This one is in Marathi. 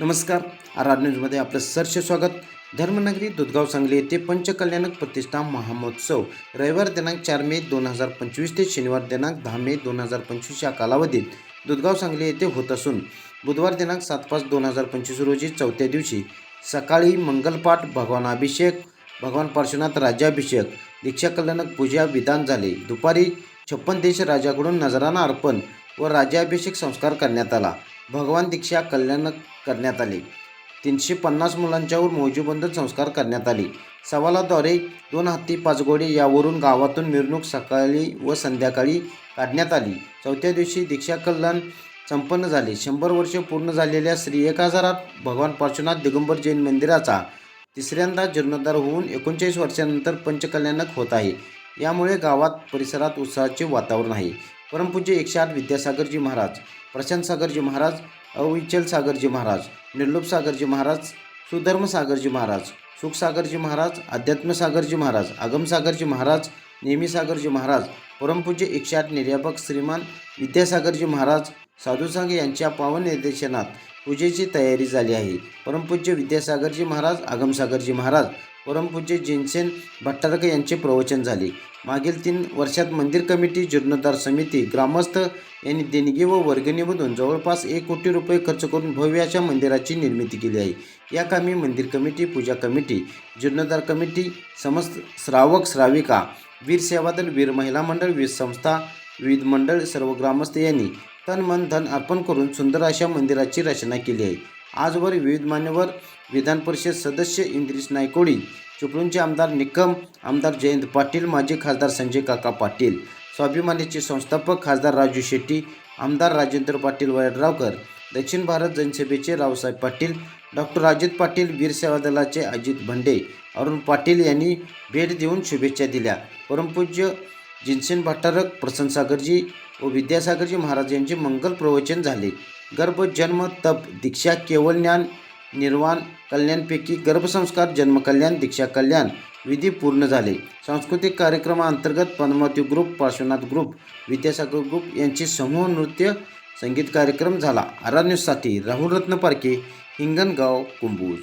नमस्कार. आर न्यूजमध्ये आपलं सरसे स्वागत. धर्मनगरी दुधगाव सांगली येथे पंचकल्याणक प्रतिष्ठा महामहोत्सव. रविवार दिनांक चार मे दोन हजार पंचवीस ते शनिवार दिनांक दहा मे दोन हजार पंचवीस या कालावधीत दुधगाव सांगली येथे होत असून बुधवार दिनांक सात पाच दोन हजार पंचवीस रोजी चौथ्या दिवशी सकाळी मंगलपाठ भगवान अभिषेक भगवान पार्श्वनाथ राज्याभिषेक दीक्षा कल्याणक पूजा विधान झाले. दुपारी छप्पन देश राजाकडून नजराना अर्पण व राज्याभिषेक संस्कार करण्यात आला. भगवान दीक्षा कल्याण करण्यात आले. तीनशे पन्नास मुलांच्यावर मौजीबंधन संस्कार करण्यात आले. सवालाद्वारे दोन हत्ती पाच घोडे यावरून गावातून मिरवणूक सकाळी व संध्याकाळी काढण्यात आली. चौथ्या दिवशी दीक्षा कल्याण संपन्न झाले. शंभर वर्ष पूर्ण झालेल्या श्री एक हजारात भगवान पार्श्वनाथ दिगंबर जैन मंदिराचा तिसऱ्यांदा जीर्णोद्धार होऊन एकोणचाळीस वर्षानंतर पंचकल्याणक होत आहे. यामुळे गावात परिसरात उत्साहाचे वातावरण आहे. परमपूज्य एकशे आठ विद्यासागरजी महाराज प्रशांत सागरजी महाराज अविचल सागरजी महाराज निर्लोप सागरजी महाराज सुधर्म सागरजी महाराज सुखसागरजी महाराज अध्यात्म सागरजी महाराज आगमसागरजी महाराज नेहमी सागरजी महाराज परमपूज्य एकशे आठ निर्यापक श्रीमान विद्यासागरजी महाराज साधुसांग यांच्या पावन निर्देशनात पूजेची तयारी झाली आहे. परमपूज्य विद्यासागरजी महाराज आगमसागरजी महाराज परमपूज्य जिनसेन भट्टारक यांचे प्रवचन झाले. मागील तीन वर्षात मंदिर कमिटी जीर्णोद्धार समिती ग्रामस्थ यांनी देणगी व वर्गणीमधून जवळपास एक कोटी रुपये खर्च करून भव्य अशा मंदिराची निर्मिती केली आहे. या कामी मंदिर कमिटी पूजा कमिटी जीर्णोद्धार कमिटी समस्त श्रावक श्राविका वीर सेवादल वीर महिला मंडळ वीर संस्था विविध मंडळ सर्व ग्रामस्थ यांनी तन मन धन अर्पण करून सुंदर अशा मंदिराची रचना केली आहे. आजवर विविध मान्यवर विधान परिषद सदस्य इंद्रिस नायकोडी चिपळूणचे आमदार निकम आमदार जयंत पाटील माजी खासदार संजय काका पाटील स्वाभिमानीचे संस्थापक खासदार राजू शेट्टी आमदार राजेंद्र पाटील वडरावकर दक्षिण भारत जनसभेचे रावसाहेब पाटील डॉक्टर अजित पाटील वीर सेवा दलाचे अजित भंडे अरुण पाटील यांनी भेट देऊन शुभेच्छा दिल्या. परमपूज्य जिनसेन भट्टारक प्रसन्न सागरजी व विद्यासागरजी महाराज यांचे मंगल प्रवचन झाले. गर्भ जन्म तप दीक्षा केवळ ज्ञान निर्वाण कल्याणपैकी गर्भसंस्कार जन्मकल्याण दीक्षा कल्याण विधी पूर्ण झाले. सांस्कृतिक कार्यक्रमाअंतर्गत Padmavati group Parshwanath group Vidyasagar group यांचे समूह नृत्य संगीत कार्यक्रम झाला. आरा न्यूजसाठी राहुल रत्न पारखे हिंगणगाव कुंभूज.